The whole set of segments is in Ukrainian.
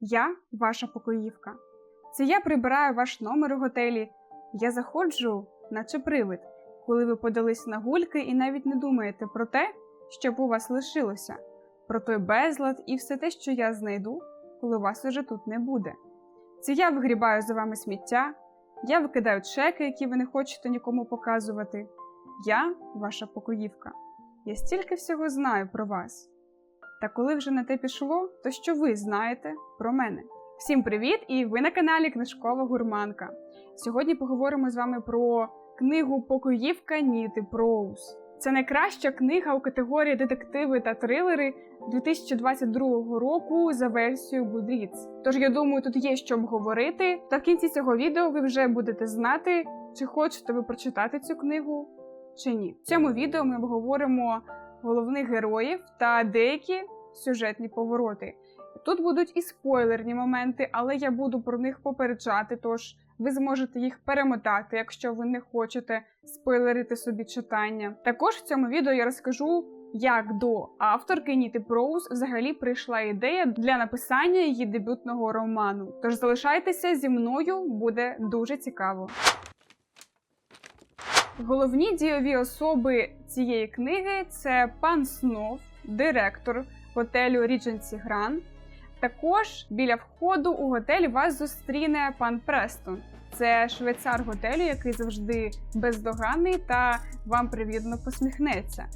Я ваша покоївка. Це я прибираю ваш номер у готелі. Я заходжу, наче привид, коли ви подались на гульки і навіть не думаєте про те, що б у вас лишилося, про той безлад і все те, що я знайду, коли вас уже тут не буде. Це я вигрібаю за вами сміття, я викидаю чеки, які ви не хочете нікому показувати. Я ваша покоївка. Я стільки всього знаю про вас. Та коли вже на те пішло, то що ви знаєте про мене? Всім привіт! І ви на каналі Книжкова Гурманка. Сьогодні поговоримо з вами про книгу Покоївка Ніти Проус. Це найкраща книга у категорії детективи та трилери 2022 року за версією Goodreads. Тож я думаю, тут є що обговорити. Та в кінці цього відео ви вже будете знати, чи хочете ви прочитати цю книгу, чи ні. В цьому відео ми обговоримо головних героїв та деякі сюжетні повороти. Тут будуть і спойлерні моменти, але я буду про них попереджати, тож ви зможете їх перемотати, якщо ви не хочете спойлерити собі читання. Також в цьому відео я розкажу, як до авторки Ніти Проуз взагалі прийшла ідея для написання її дебютного роману. Тож залишайтеся зі мною, буде дуже цікаво. Головні дієві особи цієї книги це пан Снов, директор готелю Regency Grand. Також біля входу у готель вас зустріне пан Престон. Це швейцар готелю, який завжди бездоганний та вам привітно посміхнеться.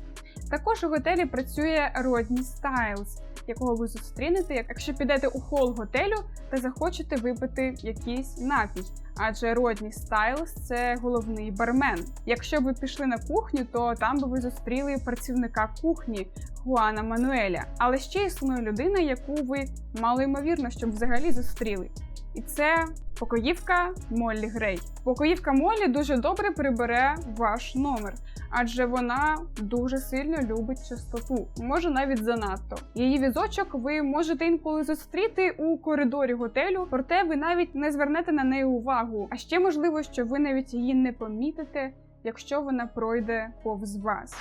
Також у готелі працює Родні Стайлз, якого ви зустрінете, якщо підете у хол готелю та захочете випити якийсь напій. Адже Родні Стайлс це головний бармен. Якщо ви пішли на кухню, то там би ви зустріли працівника кухні Хуана Мануеля. Але ще існує людина, яку ви малоймовірно, щоб взагалі зустріли. І це покоївка Моллі Грей. Покоївка Моллі дуже добре прибере ваш номер, адже вона дуже сильно любить чистоту, може навіть занадто. Її візочок ви можете інколи зустріти у коридорі готелю, проте ви навіть не звернете на неї увагу. А ще можливо, що ви навіть її не помітите, якщо вона пройде повз вас.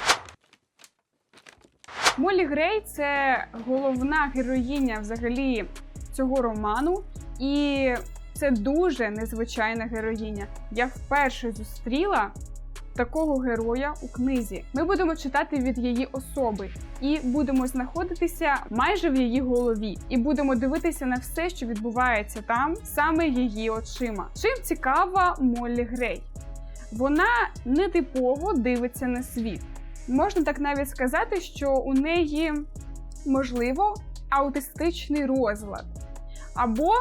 Моллі Грей це головна героїня взагалі цього роману, і це дуже незвичайна героїня. Я вперше зустріла такого героя у книзі. Ми будемо читати від її особи і будемо знаходитися майже в її голові, і будемо дивитися на все, що відбувається там, саме її очима. Чим цікава Моллі Грей? Вона нетипово дивиться на світ. Можна так навіть сказати, що у неї можливо аутистичний розлад, або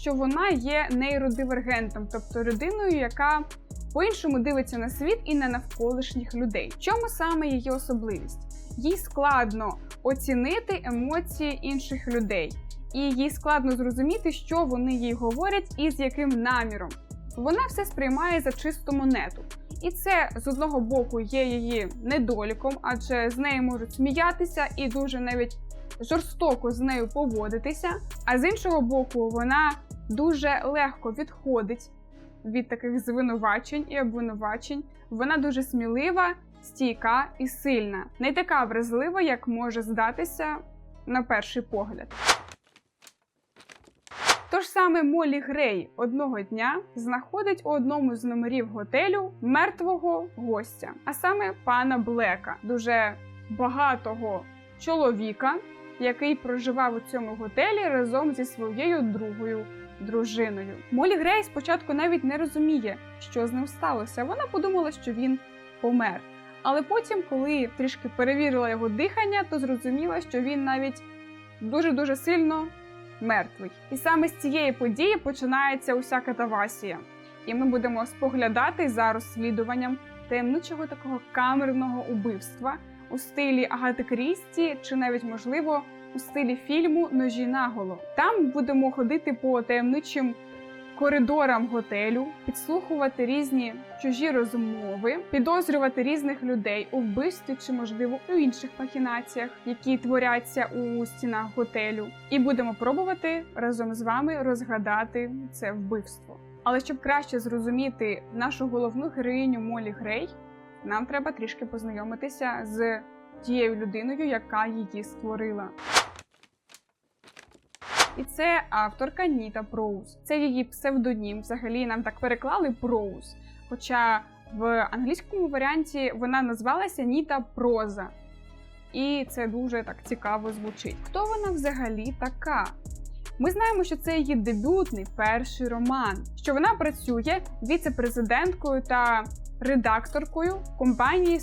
що вона є нейродивергентом, тобто людиною, яка по-іншому дивиться на світ і на навколишніх людей. В чому саме її особливість? Їй складно оцінити емоції інших людей, і їй складно зрозуміти, що вони їй говорять і з яким наміром. Вона все сприймає за чисту монету. І це з одного боку є її недоліком, адже з нею можуть сміятися і дуже навіть жорстоко з нею поводитися. А з іншого боку, вона дуже легко відходить від таких звинувачень і обвинувачень. Вона дуже смілива, стійка і сильна, не така вразлива, як може здатися на перший погляд. Тож саме Молі Грей одного дня знаходить у одному з номерів готелю мертвого гостя, а саме пана Блека, дуже багатого чоловіка, який проживав у цьому готелі разом зі своєю другою дружиною. Молі Грей спочатку навіть не розуміє, що з ним сталося. Вона подумала, що він помер. Але потім, коли трішки перевірила його дихання, то зрозуміла, що він навіть дуже дуже сильно мертвий. І саме з цієї події починається уся катавасія. І ми будемо споглядати за розслідуванням таємничого такого камерного убивства у стилі Агати Крісті, чи навіть можливо у стилі фільму Ножі наголо. Там будемо ходити по таємничим коридорам готелю, підслухувати різні чужі розмови, підозрювати різних людей у вбивстві чи, можливо, у інших махінаціях, які творяться у стінах готелю, і будемо пробувати разом з вами розгадати це вбивство. Але щоб краще зрозуміти нашу головну героїню Молі Грей, нам треба трішки познайомитися з тією людиною, яка її створила. І це авторка Ніта Проуз. Це її псевдонім. Взагалі нам так переклали Проуз. Хоча в англійському варіанті вона назвалася Ніта Проза. І це дуже так цікаво звучить. Хто вона взагалі така? Ми знаємо, що це її дебютний перший роман, що вона працює віце-президенткою та редакторкою компанії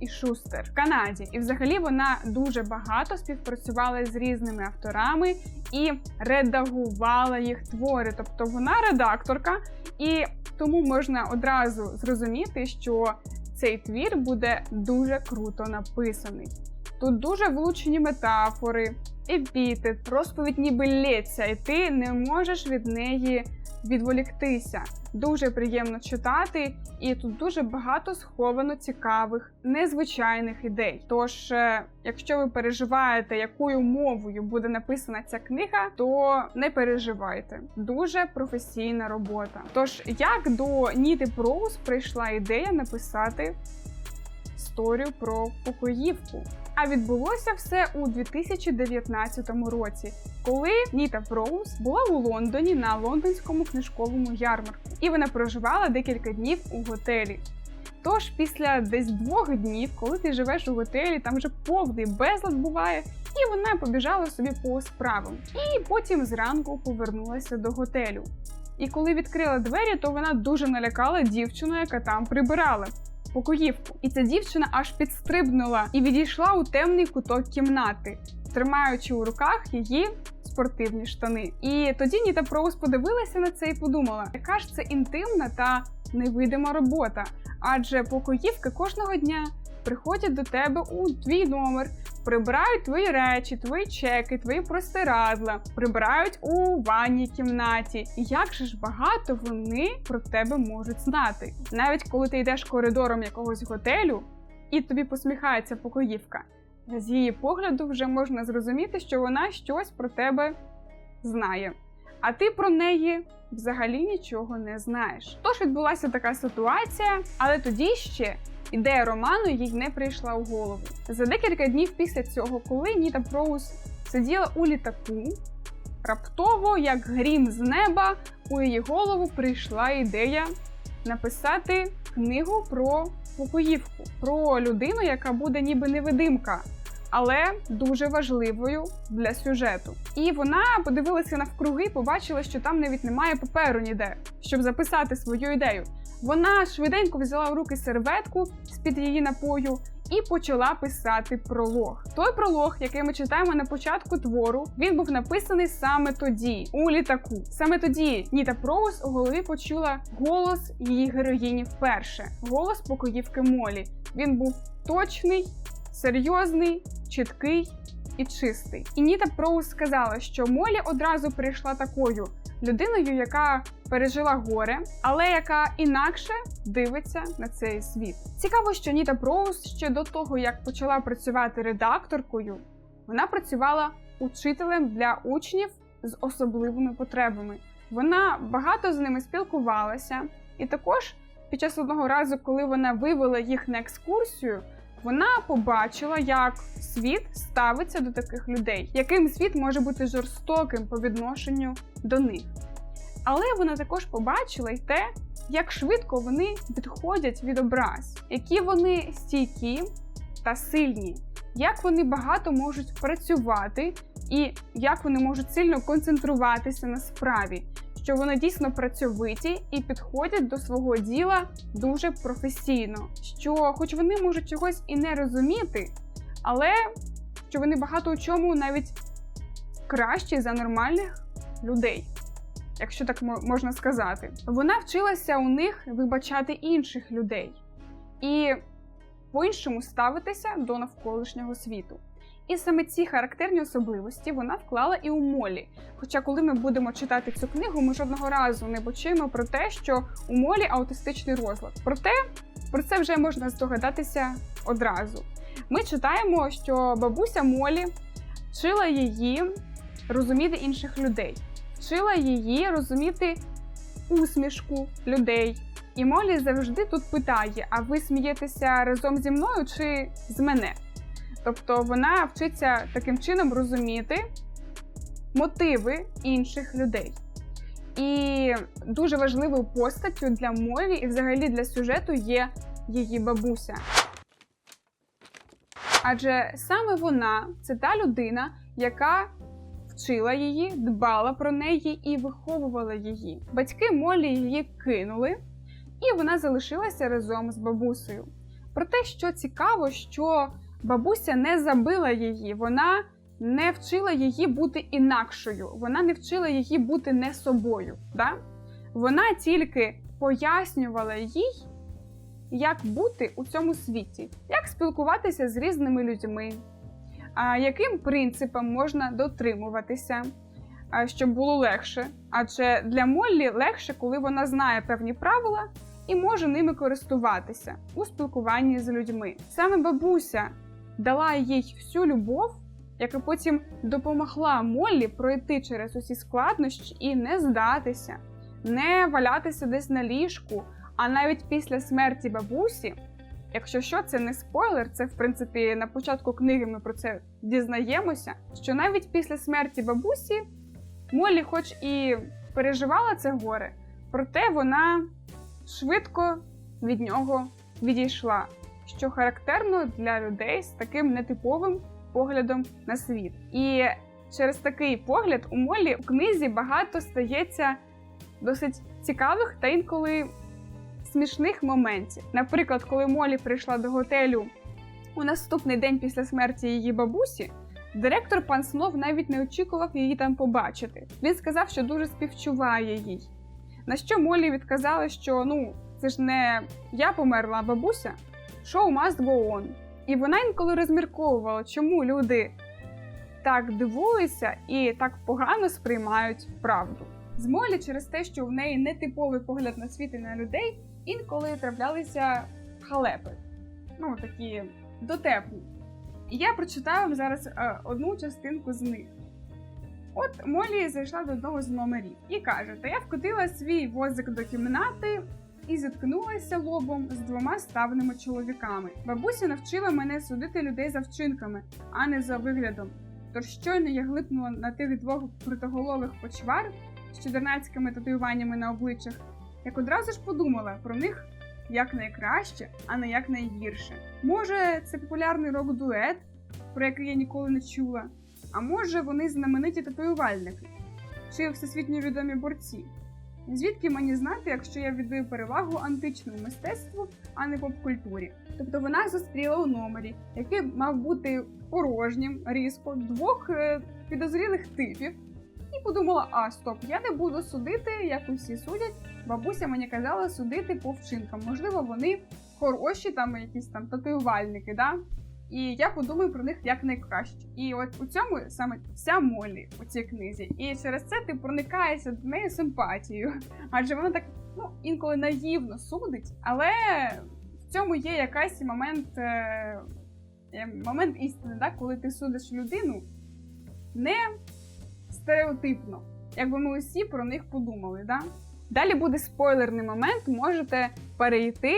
і Шустер в Канаді. І взагалі вона дуже багато співпрацювала з різними авторами і редагувала їх твори. Тобто вона редакторка, і тому можна одразу зрозуміти, що цей твір буде дуже круто написаний. Тут дуже влучені метафори, епітет, розповідь ніби лється, і ти не можеш від неї відволіктися. Дуже приємно читати, і тут дуже багато сховано цікавих, незвичайних ідей. Тож, е, якщо ви переживаєте, якою мовою буде написана ця книга, то не переживайте. Дуже професійна робота. Тож, як до Ніти Проуз прийшла ідея написати історію про покоївку. А відбулося все у 2019 році, коли Ніта Проуз була у Лондоні на лондонському книжковому ярмарку, і вона проживала декілька днів у готелі. Тож після десь двох днів, коли ти живеш у готелі, там вже повний безлад буває, і вона побіжала собі по справам. І потім зранку повернулася до готелю. І коли відкрила двері, то вона дуже налякала дівчину, яка там прибирала покоївку. І ця дівчина аж підстрибнула і відійшла у темний куток кімнати, тримаючи у руках її спортивні штани. І тоді Ніта Проуз подивилася на це і подумала, яка ж це інтимна та невидима робота. Адже покоївки кожного дня приходять до тебе у твій номер, прибирають твої речі, твої чеки, твої простирадла, прибирають у ванній кімнаті. І як же ж багато вони про тебе можуть знати, навіть коли ти йдеш коридором якогось готелю і тобі посміхається покоївка. З її погляду вже можна зрозуміти, що вона щось про тебе знає. А ти про неї взагалі нічого не знаєш. Тож відбулася така ситуація, але тоді ще ідея роману їй не прийшла у голову. За декілька днів після цього, коли Ніта Проуз сиділа у літаку, раптово, як грім з неба, у її голову прийшла ідея написати книгу про покоївку, про людину, яка буде ніби невидимка. Але дуже важливою для сюжету. І вона подивилася навкруги, побачила, що там навіть немає паперу ніде, щоб записати свою ідею. Вона швиденько взяла в руки серветку з-під її напою і почала писати пролог. Той пролог, який ми читаємо на початку твору, він був написаний саме тоді, у літаку. Саме тоді Ніта Проус у голові почула голос її героїні вперше. Голос покоївки Молі. Він був точний, серйозний, чіткий і чистий. І Ніта Проус сказала, що Молі одразу прийшла такою людиною, яка пережила горе, але яка інакше дивиться на цей світ. Цікаво, що Ніта Проус ще до того, як почала працювати редакторкою, вона працювала учителем для учнів з особливими потребами. Вона багато з ними спілкувалася, і також під час одного разу, коли вона вивела їх на екскурсію. Вона побачила, як світ ставиться до таких людей, яким світ може бути жорстоким по відношенню до них. Але вона також побачила й те, як швидко вони відходять від образ, які вони стійкі та сильні, як вони багато можуть працювати, і як вони можуть сильно концентруватися на справі, що вони дійсно працьовиті і підходять до свого діла дуже професійно. Що, хоч вони можуть чогось і не розуміти, але що вони багато у чому навіть кращі за нормальних людей. Якщо так можна сказати, вона вчилася у них вибачати інших людей і по-іншому ставитися до навколишнього світу. І саме ці характерні особливості вона вклала і у Молі. Хоча, коли ми будемо читати цю книгу, ми жодного разу не почуємо про те, що у Молі аутистичний розлад. Проте про це вже можна здогадатися одразу. Ми читаємо, що бабуся Молі вчила її розуміти інших людей, вчила її розуміти усмішку людей. І Молі завжди тут питає: а ви смієтеся разом зі мною чи з мене? Тобто вона вчиться таким чином розуміти мотиви інших людей. І дуже важливою постаттю для Молі і взагалі для сюжету є її бабуся. Адже саме вона це та людина, яка вчила її, дбала про неї і виховувала її. Батьки Молі її кинули, і вона залишилася разом з бабусею. Проте, що цікаво, що бабуся не забила її, вона не вчила її бути інакшою, вона не вчила її бути не собою. Да? Вона тільки пояснювала їй, як бути у цьому світі, як спілкуватися з різними людьми, а, яким принципам можна дотримуватися, щоб було легше. Адже для Моллі легше, коли вона знає певні правила і може ними користуватися у спілкуванні з людьми. Саме бабуся дала їй всю любов, яка потім допомогла Моллі пройти через усі складнощі і не здатися, не валятися десь на ліжку. А навіть після смерті бабусі, якщо що, це не спойлер, це в принципі на початку книги ми про це дізнаємося. Що навіть після смерті бабусі Моллі, хоч і переживала це горе, проте вона швидко від нього відійшла, що характерно для людей з таким нетиповим поглядом на світ. І через такий погляд у Моллі в книзі багато стається досить цікавих та інколи смішних моментів. Наприклад, коли Молі прийшла до готелю у наступний день після смерті її бабусі, директор пан Снов навіть не очікував її там побачити. Він сказав, що дуже співчуває їй. На що Молі відказала, що ну це ж не я померла, а бабуся. Show must go on. І вона інколи розмірковувала, чому люди так дивуються і так погано сприймають правду. З Молі через те, що в неї нетиповий погляд на світ і на людей, інколи траплялися халепи. Ну, такі дотепні. І я прочитаю вам зараз е, одну частинку з них. От Молі зайшла до одного з номерів і каже: Та я вкотила свій возик до кімнати і зіткнулася лобом з двома ставними чоловіками. Бабуся навчила мене судити людей за вчинками, а не за виглядом. Тож щойно я глипнула на тих двох притоголових почвар з чудернацькими татуюваннями на обличчях, як одразу ж подумала про них як найкраще, а не як найгірше. Може, це популярний рок-дует, про який я ніколи не чула, а може, вони знамениті татуювальники чи всесвітньо відомі борці. Звідки мені знати, якщо я віддаю перевагу античному мистецтву, а не поп-культурі? Тобто вона зустріла у номері, який мав бути порожнім різко двох е, підозрілих типів, і подумала: а стоп, я не буду судити, як усі судять. Бабуся мені казала судити по вчинкам. Можливо, вони хороші, там якісь там татуювальники, да? І я подумаю про них як найкраще. І от у цьому саме вся Молі у цій книзі. І через це ти проникаєшся до неї симпатією. Адже вона так ну, інколи наївно судить, але в цьому є якась момент, е, е, момент істини, да? коли ти судиш людину не стереотипно, якби ми усі про них подумали. Да? Далі буде спойлерний момент, можете перейти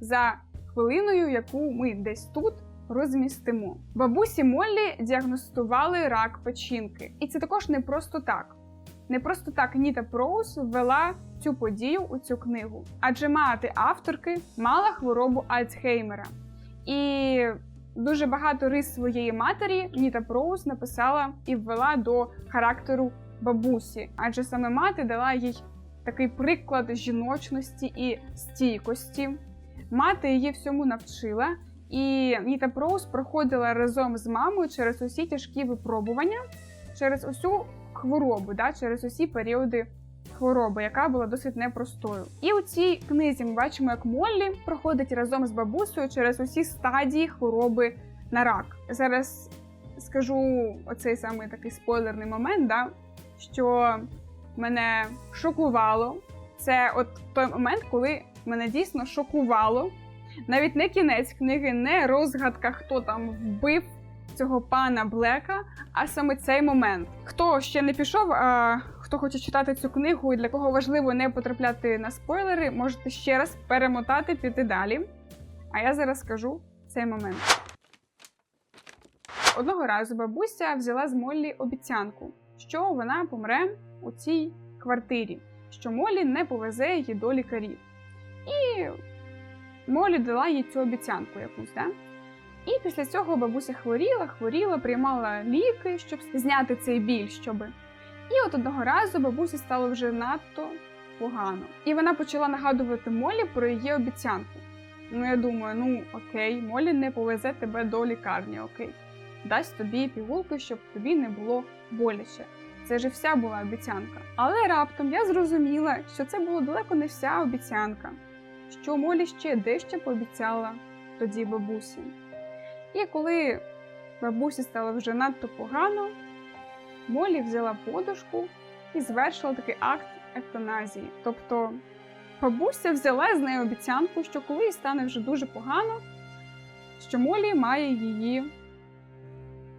за хвилиною, яку ми десь тут розмістимо. Бабусі Моллі діагностували рак печінки. І це також не просто так. Не просто так Ніта Проус ввела цю подію у цю книгу, адже мати авторки мала хворобу Альцгеймера. І дуже багато рис своєї матері Ніта Проус написала і ввела до характеру бабусі, адже саме мати дала їй такий приклад жіночності і стійкості. Мати її всьому навчила. І Ніта Проус проходила разом з мамою через усі тяжкі випробування, через усю хворобу, да, через усі періоди хвороби, яка була досить непростою. І у цій книзі ми бачимо, як Моллі проходить разом з бабусею через усі стадії хвороби на рак. Зараз скажу оцей самий такий спойлерний момент, да, що мене шокувало. Це от той момент, коли мене дійсно шокувало. Навіть не кінець книги, не розгадка, хто там вбив цього пана Блека, а саме цей момент. Хто ще не пішов, а хто хоче читати цю книгу і для кого важливо не потрапляти на спойлери, можете ще раз перемотати, піти далі. А я зараз скажу цей момент. Одного разу бабуся взяла з Моллі обіцянку, що вона помре у цій квартирі, що Молі не повезе її до лікарів. І Молі дала їй цю обіцянку якусь. Да? І після цього бабуся хворіла, хворіла, приймала ліки, щоб зняти цей біль. Щоби. І от одного разу бабусі стало вже надто погано. І вона почала нагадувати Молі про її обіцянку. Ну, я думаю, ну окей, Молі не повезе тебе до лікарні, окей. Дасть тобі пігулки, щоб тобі не було боляче. Це ж вся була обіцянка. Але раптом я зрозуміла, що це було далеко не вся обіцянка, що Молі ще дещо пообіцяла тоді бабусі. І коли бабусі стало вже надто погано, Молі взяла подушку і звершила такий акт ектоназії. Тобто бабуся взяла з неї обіцянку, що коли їй стане вже дуже погано, що Молі має її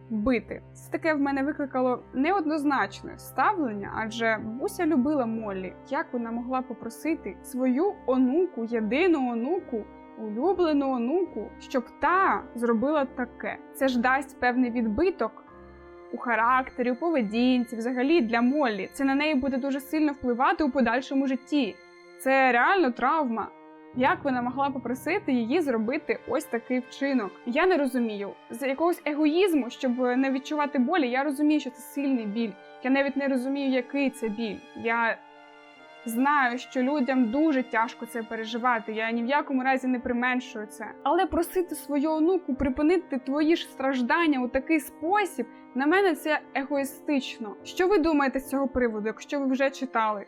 вбити. Це таке в мене викликало неоднозначне ставлення, адже бабуся любила Моллі. Як вона могла попросити свою онуку, єдину онуку, улюблену онуку, щоб та зробила таке? Це ж дасть певний відбиток у характері, у поведінці, взагалі для Моллі. Це на неї буде дуже сильно впливати у подальшому житті. Це реально травма. Як вона могла попросити її зробити ось такий вчинок? Я не розумію. З якогось егоїзму, щоб не відчувати болі, я розумію, що це сильний біль. Я навіть не розумію, який це біль. Я знаю, що людям дуже тяжко це переживати. Я ні в якому разі не применшую це. Але просити свою онуку припинити твої ж страждання у такий спосіб, на мене це егоїстично. Що ви думаєте з цього приводу, якщо ви вже читали?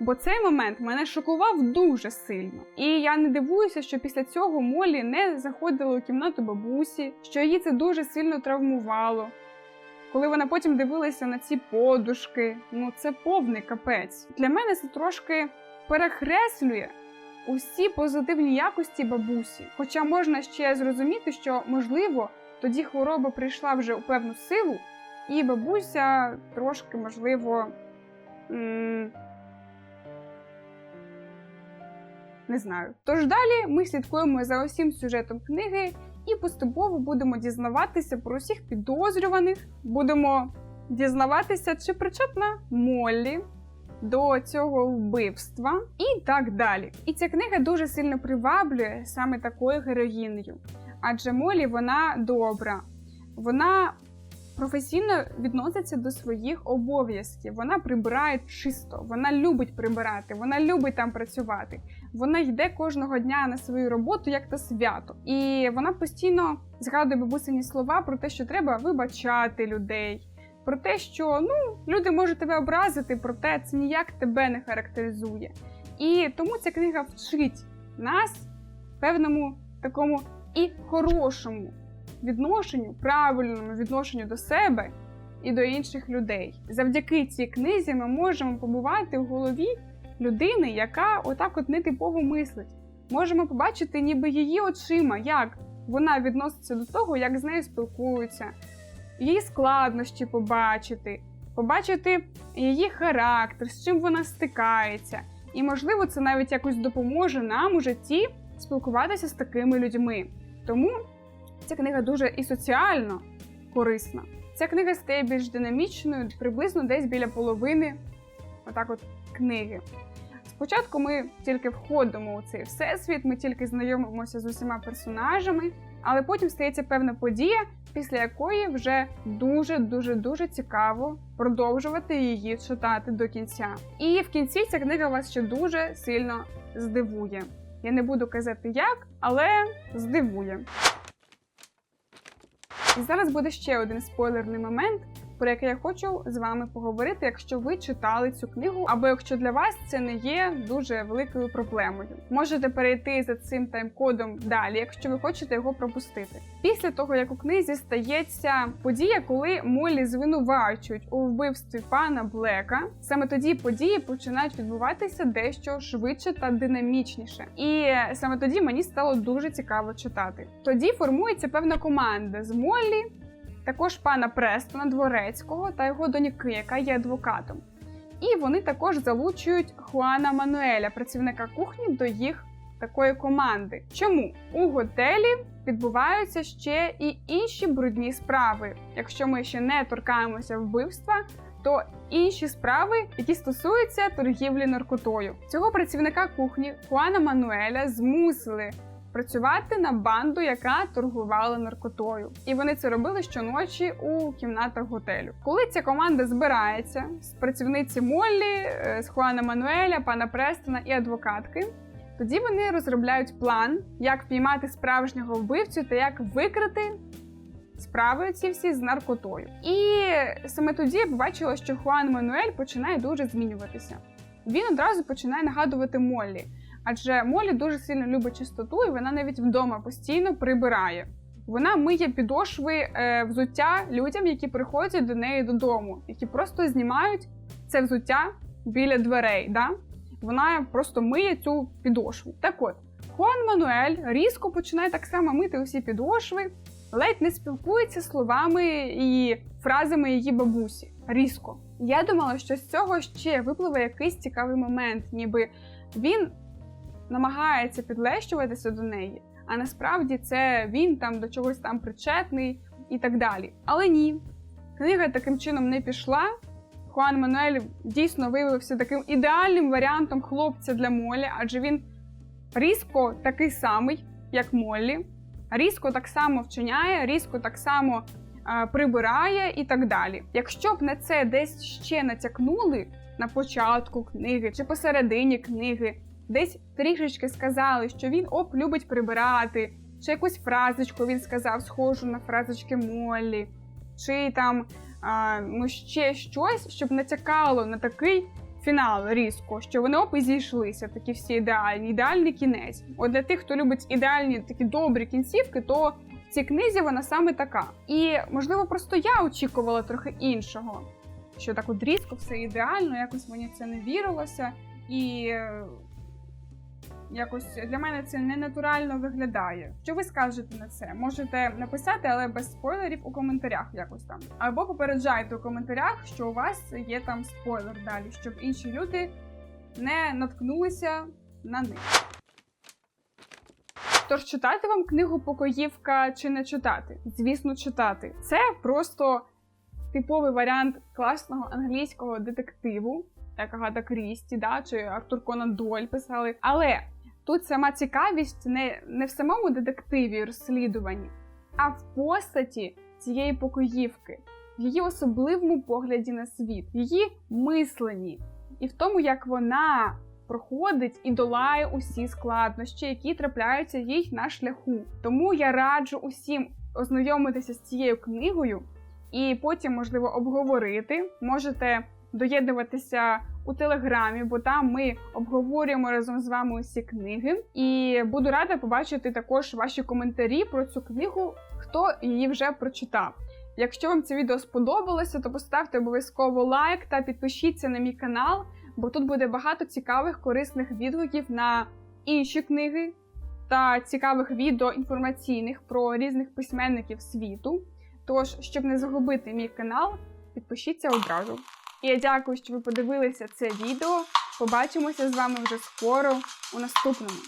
Бо цей момент мене шокував дуже сильно. І я не дивуюся, що після цього Молі не заходила у кімнату бабусі, що її це дуже сильно травмувало. Коли вона потім дивилася на ці подушки, ну це повний капець. Для мене це трошки перекреслює усі позитивні якості бабусі. Хоча можна ще зрозуміти, що можливо тоді хвороба прийшла вже у певну силу, і бабуся трошки, можливо. м- Не знаю. Тож далі ми слідкуємо за усім сюжетом книги і поступово будемо дізнаватися про усіх підозрюваних, будемо дізнаватися, чи причетна Моллі до цього вбивства, і так далі. І ця книга дуже сильно приваблює саме такою героїнею. Адже Молі вона добра, вона професійно відноситься до своїх обов'язків. Вона прибирає чисто, вона любить прибирати, вона любить там працювати. Вона йде кожного дня на свою роботу як на свято. І вона постійно згадує бабусині слова про те, що треба вибачати людей. Про те, що ну люди можуть тебе образити, проте це ніяк тебе не характеризує. І тому ця книга вчить нас певному такому і хорошому відношенню, правильному відношенню до себе і до інших людей. Завдяки цій книзі ми можемо побувати в голові людини, яка отак от нетипово мислить. Можемо побачити, ніби її очима, як вона відноситься до того, як з нею спілкуються, її складнощі побачити, побачити її характер, з чим вона стикається. І, можливо, це навіть якось допоможе нам у житті спілкуватися з такими людьми. Тому ця книга дуже і соціально корисна. Ця книга стає більш динамічною, приблизно десь біля половини отак от книги. Спочатку ми тільки входимо у цей всесвіт, ми тільки знайомимося з усіма персонажами, але потім стається певна подія, після якої вже дуже дуже дуже цікаво продовжувати її читати до кінця. І в кінці ця книга вас ще дуже сильно здивує. Я не буду казати як, але здивує. І зараз буде ще один спойлерний момент, про який я хочу з вами поговорити, якщо ви читали цю книгу, або якщо для вас це не є дуже великою проблемою. Можете перейти за цим тайм-кодом далі, якщо ви хочете його пропустити. Після того, як у книзі стається подія, коли Молі звинувачують у вбивстві пана Блека, саме тоді події починають відбуватися дещо швидше та динамічніше. І саме тоді мені стало дуже цікаво читати. Тоді формується певна команда з Моллі, також пана Престона Дворецького та його доньки, яка є адвокатом. І вони також залучують Хуана Мануеля, працівника кухні, до їх такої команди. Чому у готелі відбуваються ще і інші брудні справи? Якщо ми ще не торкаємося вбивства, то інші справи, які стосуються торгівлі наркотою. Цього працівника кухні Хуана Мануеля змусили працювати на банду, яка торгувала наркотою. І вони це робили щоночі у кімнатах готелю. Коли ця команда збирається з працівниці Моллі, е, з Хуана Мануеля, пана Престона і адвокатки. Тоді вони розробляють план, як впіймати справжнього вбивцю та як викрити справи ці всі з наркотою. І саме тоді я побачила, що Хуан Мануель починає дуже змінюватися. Він одразу починає нагадувати Моллі, адже Моллі дуже сильно любить чистоту, і вона навіть вдома постійно прибирає. Вона миє підошви е, взуття людям, які приходять до неї додому, які просто знімають це взуття біля дверей. Да? Вона просто миє цю підошву. Так от, Хуан Мануель різко починає так само мити усі підошви, ледь не спілкується словами і фразами її бабусі. Різко. Я думала, що з цього ще випливе якийсь цікавий момент, ніби він намагається підлещуватися до неї, а насправді це він там до чогось там причетний і так далі. Але ні, книга таким чином не пішла. Хуан Мануель дійсно виявився таким ідеальним варіантом хлопця для Молі, адже він різко такий самий, як Моллі, різко так само вчиняє, різко так само е, прибирає і так далі. Якщо б на це десь ще натякнули на початку книги чи посередині книги, десь трішечки сказали, що він оп любить прибирати, чи якусь фразочку він сказав, схожу на фразочки Моллі, чи там а, ну ще щось, щоб натякало на такий фінал різко, що вони оп і зійшлися, такі всі ідеальні, ідеальний кінець. От для тих, хто любить ідеальні такі добрі кінцівки, то в цій книзі вона саме така. І можливо, просто я очікувала трохи іншого, що так от різко все ідеально, якось мені це не вірилося, і е, якось для мене це ненатурально виглядає. Що ви скажете на це? Можете написати, але без спойлерів у коментарях якось там. Або попереджайте у коментарях, що у вас є там спойлер далі, щоб інші люди не наткнулися на них. Тож читати вам книгу Покоївка чи не читати? Звісно, читати. Це просто типовий варіант класного англійського детективу, як Агата Крісті, да, чи Артур Конан Дойль писали. Але тут сама цікавість не, не в самому детективі розслідуванні, а в постаті цієї покоївки, в її особливому погляді на світ, її мисленні і в тому, як вона проходить і долає усі складнощі, які трапляються їй на шляху. Тому я раджу усім ознайомитися з цією книгою і потім, можливо, обговорити. Можете доєднуватися у телеграмі, бо там ми обговорюємо разом з вами усі книги. І буду рада побачити також ваші коментарі про цю книгу, хто її вже прочитав. Якщо вам це відео сподобалося, то поставте обов'язково лайк та підпишіться на мій канал, бо тут буде багато цікавих корисних відгуків на інші книги та цікавих відео інформаційних про різних письменників світу. Тож, щоб не загубити мій канал, підпишіться одразу. Я дякую, що ви подивилися це відео. Побачимося з вами вже скоро у наступному.